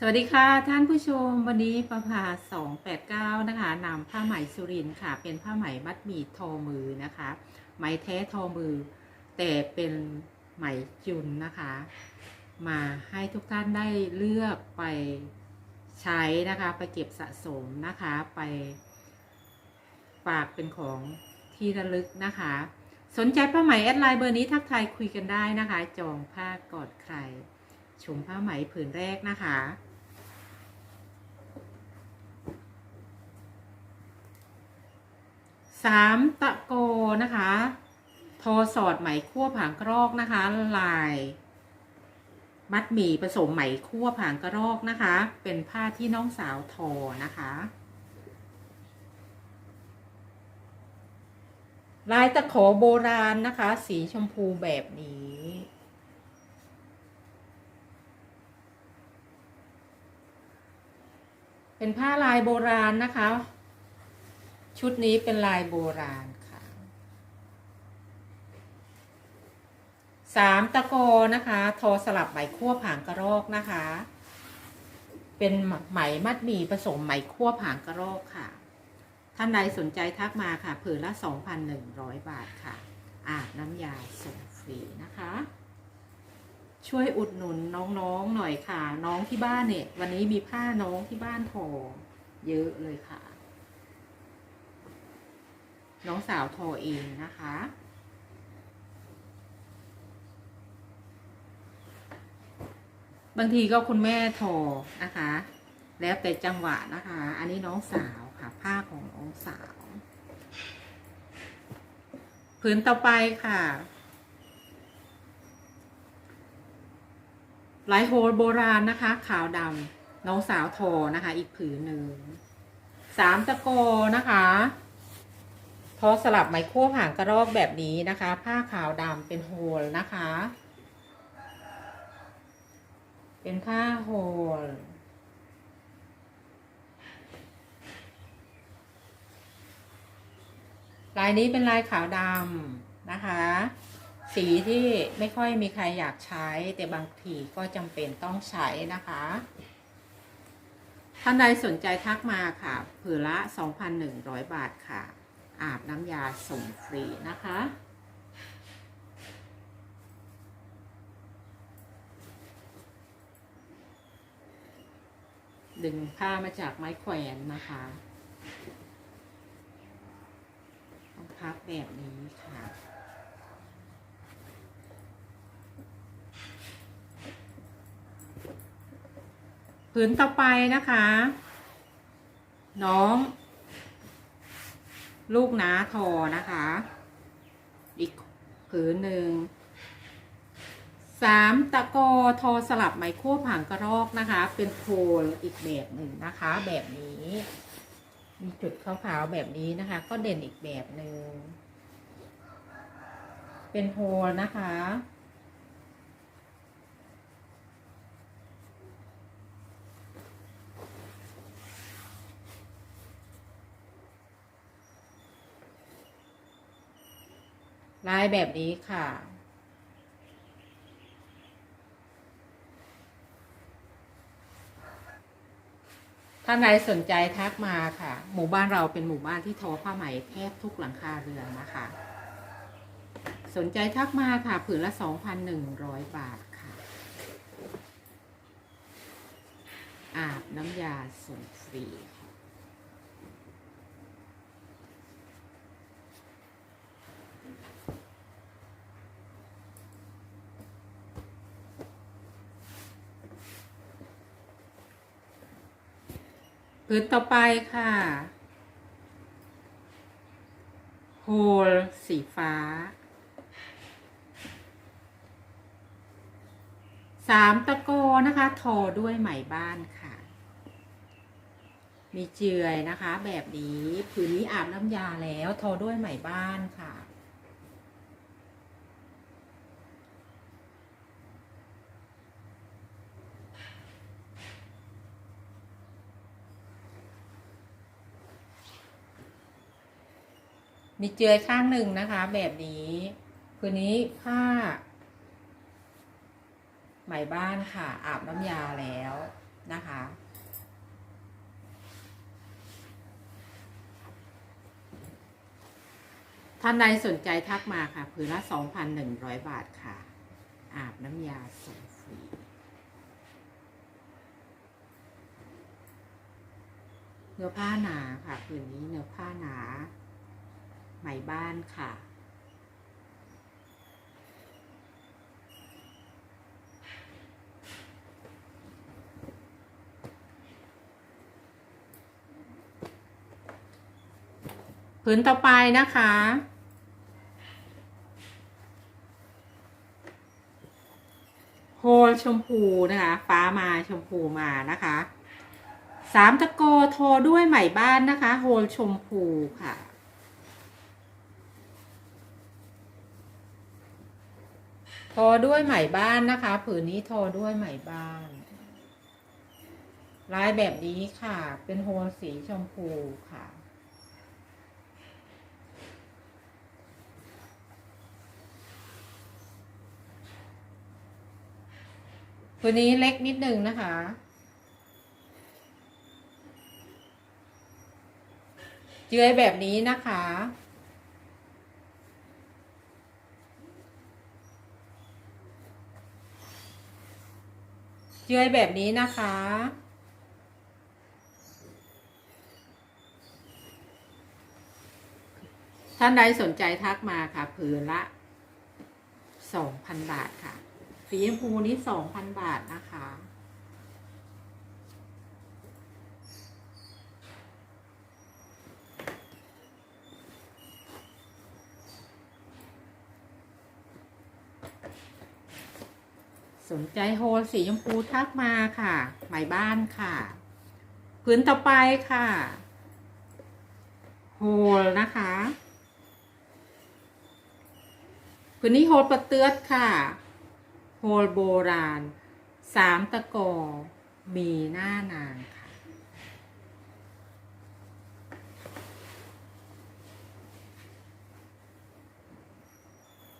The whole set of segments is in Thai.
สวัสดีค่ะท่านผู้ชมวันนี้ประภา289 นะคะนำผ้าไหมสุรินค่ะ เป็นผ้าไหมมัดหมี่ทอมือนะคะ ไหมแท้ทอมือ แต่เป็นไหมจุนนะคะ มาให้ทุกท่านได้เลือกไปใช้นะคะ ไปเก็บสะสมนะคะ ไปฝากเป็นของที่ระลึกนะคะ สนใจผ้าไหมแอดไลน์เบอร์นี้ทักทายคุยกันได้นะคะ จองผ้ากอดใครชมผ้าไหมผืนแรกนะคะามตะโกนะคะ ทอสอดไหมคั่วผางกรอกนะคะ ลาย มัดหมี่ผสมไหมคั่วผางกระรอกนะคะ เป็นผ้าที่น้องสาวทอนะคะ ลายตะขอโบราณนะคะ สีชมพูแบบนี้เป็นผ้าลายโบราณนะคะ ชุดนี้เป็นลายโบราณค่ะสามตะโกนะคะ ทอสลับไหมคั่วผางกระรอกนะคะ เป็นไหมมัดหมี่ผสมไหมคั่วผางกระรอกค่ะ ท่านใดสนใจทักมาค่ะผืนละ 2,100 บาทค่ะ อาบน้ำยาส่งฟรีนะคะ ช่วยอุดหนุนน้องๆหน่อยค่ะ น้องที่บ้านเนี่ย วันนี้มีผ้าน้องที่บ้านทอเยอะเลยค่ะ น้องสาวทอเองนะคะ บางทีก็คุณแม่ทอนะคะ แล้วแต่จังหวะนะคะ อันนี้น้องสาวค่ะผ้าของน้องสาวผืนต่อไปค่ะลายโฮลโบราณนะคะ ขาวดำน้องสาวทอนะคะ อีกผืนหนึ่งสามตะโกนะคะ ทอสลับไหมคั่วผ่างกระรอกแบบนี้นะคะ ผ้าขาวดำเป็นโฮลนะคะ เป็นผ้าโฮลลายนี้เป็นลายขาวดำนะคะ สีที่ไม่ค่อยมีใครอยากใช้ แต่บางทีก็จำเป็นต้องใช้นะคะท่านใดสนใจทักมาค่ะผืนละ 2,100 บาทค่ะ อาบน้ำยาส่งฟรีนะคะ ดึงผ้ามาจากไม้แขวนนะคะต้องพับแบบนี้ค่ะผืนต่อไปนะคะ น้อง ลูกน้าทอนะคะ อีกผืนหนึ่งสามตะกอทอสลับไหมคั่วผางกระรอกนะคะ เป็นโพลอีกแบบหนึ่งนะคะ แบบนี้ มีจุดขาวๆแบบนี้นะคะ ก็เด่นอีกแบบหนึ่งเป็นโพลนะคะ ลายแบบนี้ค่ะ ท่านใดสนใจทักมาค่ะ หมู่บ้านเราเป็นหมู่บ้านที่ทอผ้าไหมแทบทุกหลังคาเรือนนะคะ สนใจทักมาค่ะ ผืนละ2,100บาทค่ะ อาบน้ำยาส่งฟรี ผืนต่อไปค่ะโฮลสีฟ้าสามตะโกนะคะทอด้วยไหมบ้านค่ะ มีเจือยนะคะ แบบนี้ผืนนี้อาบน้ำยาแล้วทอด้วยไหมบ้านค่ะ มีเจือยข้างหนึ่งนะคะ แบบนี้ คืนนี้ผ้าไหมบ้านค่ะ อาบน้ำยาแล้วนะคะ ท่านใดสนใจทักมาค่ะผืนละ2,100 บาทค่ะ อาบน้ำยาส่งฟรีเนื้อผ้าหนาค่ะผืนนี้เนื้อผ้าหนา ไหมบ้านค่ะผืนต่อไปนะคะ โฮลชมพูนะคะ ฟ้ามาชมพูมานะคะ สามตะโกโทรด้วยไหม่บ้านนะคะ โฮลชมพูค่ะ ทรด้วยไหมบ้านนะคะ ผืนนี้ทรด้วยไหมบ้าน ลายแบบนี้ค่ะ เป็นโฮลสีชมพูค่ะ ตัวนี้เล็กนิดนึงนะคะเจือยแบบนี้นะคะ เจือยแบบนี้นะคะ ท่านใดสนใจทักมาค่ะผืนละสองพันบาทค่ะสีชมพูนี้สองพันบาทนะคะ สนใจโฮลสีชมพูทักมาค่ะหมายบ้านค่ะพื้นต่อไปค่ะ โฮลนะคะพื้นนี้โฮลปะเตือดค่ะ โฮลโบราณสามตะกอมีหน้านางค่ะ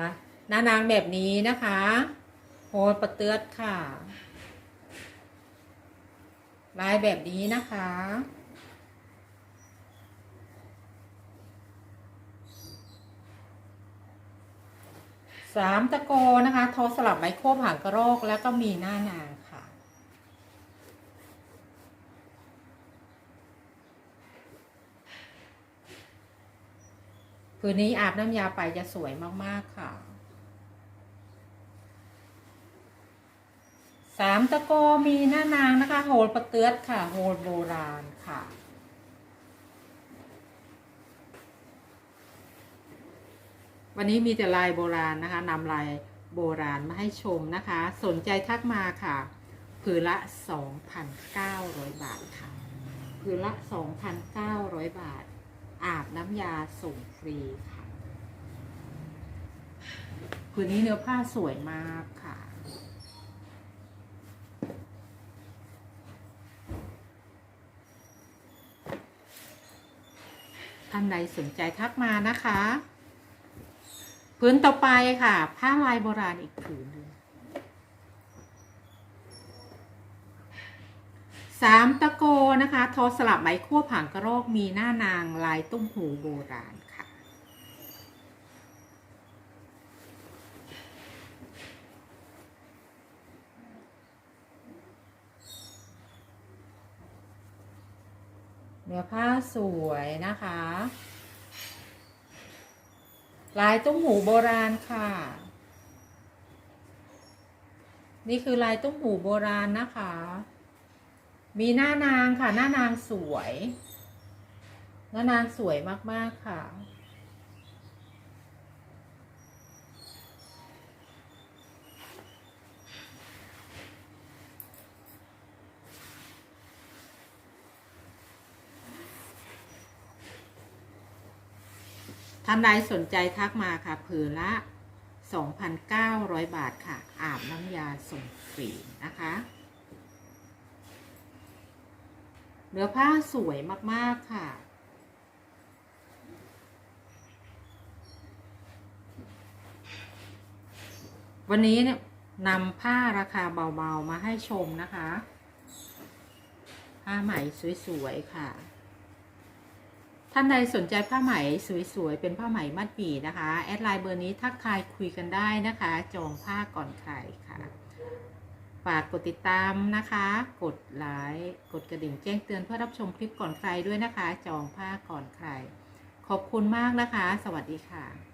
ละหน้านางแบบนี้นะคะ โฮลปะเตือดค่ะ ลายแบบนี้นะคะ สามตะโกนะคะทรสลับไมโครหางกระโรกแล้วก็มีหน้านางค่ะ คืนนี้อาบน้ำยาไปจะสวยมาก ๆ ค่ะ สามตะโกมีหน้านางนะคะโฮลประเตือดค่ะโฮลโบราณค่ะ วันนี้มีแต่ลายโบราณนะคะนำลายโบราณมาให้ชมนะคะ สนใจทักมาค่ะ ผืนละ 2,900 บาทค่ะ ผืนละ 2,900 บาท อาบน้ำยาส่งฟรีค่ะ ผืนนี้เนื้อผ้าสวยมากค่ะ ท่านใดสนใจทักมานะคะผืนต่อไปค่ะ ผ้าลายโบราณอีกผืนหนึ่งสามตะโกนะคะ ทอสลับไหมขั้วผางกระโรกมีหน้านางลายตุ้มหูโบราณ เนื้อผ้าสวยนะคะ ลายตุ้มหูโบราณค่ะ นี่คือลายตุ้มหูโบราณนะคะ มีหน้านางค่ะ หน้านางสวย หน้านางสวยมากๆค่ะ ท่านใดสนใจทักมาค่ะผืนละ 2,900 บาทค่ะ อาบน้ำยาส่งฟรีนะคะ เนื้อผ้าสวยมาก ๆ ค่ะ วันนี้เนี่ยนำผ้าราคาเบา ๆ มาให้ชมนะคะ ผ้าไหมสวย ๆ ค่ะานใดสนใจผ้าไหมสวยๆ เป็นผ้าไหมมัดหมี่นะคะ แอดไลน์เบอร์นี้ทักทายคุยกันได้นะคะ จองผ้าก่อนใครค่ะ ฝากกดติดตามนะคะ กดไลค์กดกระดิ่งแจ้งเตือนเพื่อรับชมคลิปก่อนใครด้วยนะคะ จองผ้าก่อนใคร ขอบคุณมากนะคะ สวัสดีค่ะ